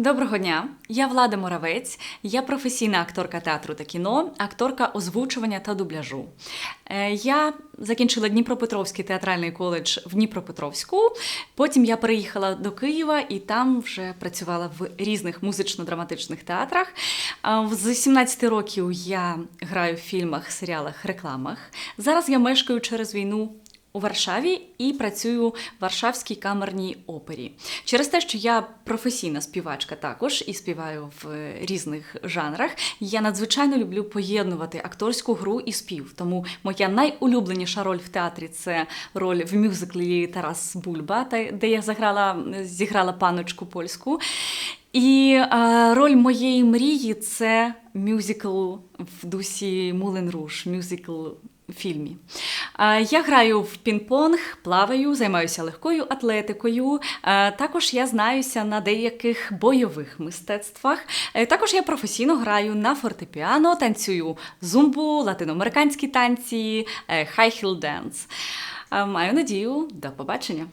Доброго дня, я Влада Моравець, я професійна акторка театру та кіно, акторка озвучування та дубляжу. Е, Я закінчила Дніпропетровський театральний коледж в Дніпропетровську. Потім я переїхала до Києва і там вже працювала в різних музично-драматичних театрах. З 17 років я граю в фільмах, серіалах, рекламах. Зараз я мешкаю через війну у Варшаві і працюю в Варшавській камерній опері. Через те, що я професійна співачка також і співаю в е, різних жанрах, я надзвичайно люблю поєднувати акторську гру і спів. Тому моя найулюбленіша роль в театрі це роль в мюзиклі Тарас Бульба, де я заграла, зіграла паночку польську. І е, роль моєї мрії це мюзикл в дусі Мулен Руш, мюзикл в фільмі. Е, Я граю в пінг-понг, плаваю, займаюся легкою атлетикою. Е, Також я знаюся на деяких бойових мистецтвах. Е, Також я професійно граю на фортепіано, танцюю зумбу, латиноамериканські танці, хай-хіл денс. Маю надію, до побачення.